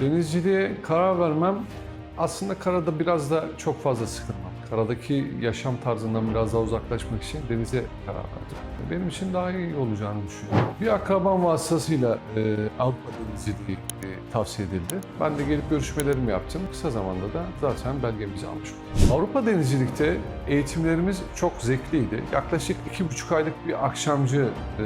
Denizciliğe karar vermem aslında karada biraz da çok fazla sıkılmam. Karadaki yaşam tarzından biraz daha uzaklaşmak için denize karar verdim. Benim için daha iyi olacağını düşünüyorum. Bir akrabam vasıtasıyla e, Avrupa denizciliği e, tavsiye edildi. Ben de gelip görüşmelerimi yaptım. Kısa zamanda da zaten belgemizi almış. Avrupa denizcilikte eğitimlerimiz çok zevkliydi. Yaklaşık iki buçuk aylık bir akşamcı e,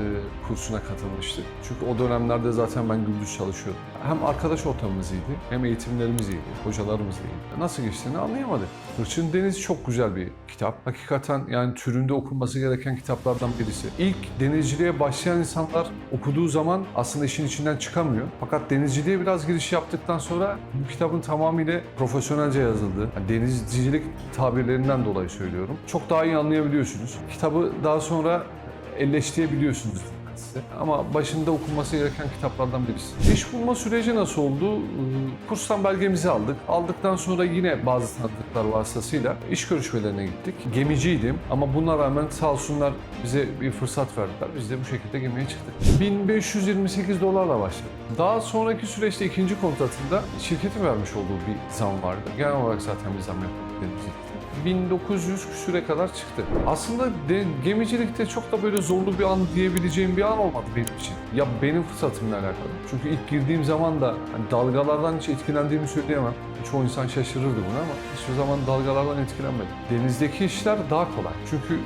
kursuna katılmıştık. Çünkü o dönemlerde zaten ben gündüz çalışıyordum. Hem arkadaş ortamımız iyiydi, hem eğitimlerimiz iyiydi, hocalarımız iyiydi. Nasıl geçtiğini anlayamadık. Hırçın Deniz çok güzel bir kitap. Hakikaten yani türünde okunması gereken kitaplardan birisi. İlk denizciliğe başlayan insanlar okuduğu zaman aslında işin içinden çıkamıyor. Fakat denizciliğe biraz giriş yaptıktan sonra bu kitabın tamamıyla profesyonelce yazıldı. Yani denizcilik tabirlerinden dolayı söylüyorum. Çok daha iyi anlayabiliyorsunuz. Kitabı daha sonra elleştirebiliyorsunuz size. Ama başında okunması gereken kitaplardan birisi. İş bulma süreci nasıl oldu? Ee, Kurstan belgemizi aldık. Aldıktan sonra yine bazı tanıdıklar vasıtasıyla iş görüşmelerine gittik. Gemiciydim ama buna rağmen sağ olsunlar bize bir fırsat verdiler. Biz de bu şekilde gemiye çıktık. 1528 dolarla başladık. Daha sonraki süreçte ikinci kontratında şirketin vermiş olduğu bir zam vardı. Genel olarak zaten bir zam yapıldı. 1900 küsüre kadar çıktı. Aslında de, gemicilikte çok da böyle zorlu bir an diyebileceğim bir an olmadı benim için. Ya benim fırsatımla alakalı. Çünkü ilk girdiğim zaman da hani dalgalardan hiç etkilendiğimi söyleyemem. Çoğu insan şaşırırdı buna ama hiçbir zaman dalgalardan etkilenmedim. Denizdeki işler daha kolay. Çünkü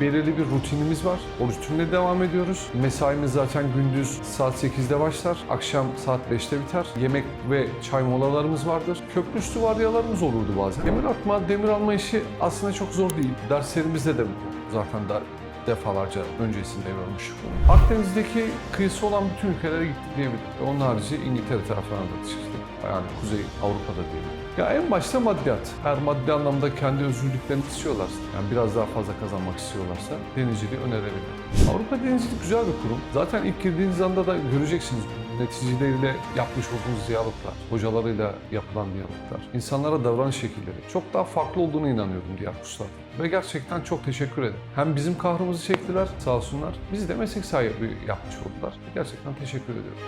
belirli bir rutinimiz var. O rutinle devam ediyoruz. Mesaimiz zaten gündüz saat 8'de başlar. Akşam saat 5'te biter. Yemek ve çay molalarımız vardır. Köprü üstü vardiyalarımız olurdu bazen. Demir atma, demir alma işi aslında çok zor değil. Derslerimizde de zaten da defalarca öncesinde görmüştük bunu. Akdeniz'deki kıyısı olan bütün ülkelere gittik diyebilirim. Onun harici İngiltere tarafına da çıktık. Yani Kuzey Avrupa'da diyelim. Ya en başta maddiyat. Eğer maddi anlamda kendi özgürlüklerini istiyorlarsa, yani biraz daha fazla kazanmak istiyorlarsa denizciliği önerebilirim. Avrupa Denizcilik güzel bir kurum. Zaten ilk girdiğiniz anda da göreceksiniz yöneticileriyle yapmış olduğunuz diyaloglar, hocalarıyla yapılan diyaloglar, insanlara davranış şekilleri çok daha farklı olduğunu inanıyorum diğer kurslarda. Ve gerçekten çok teşekkür ederim. Hem bizim kahrımızı çektiler sağ olsunlar, bizi de meslek sahibi yapmış oldular. Gerçekten teşekkür ediyorum.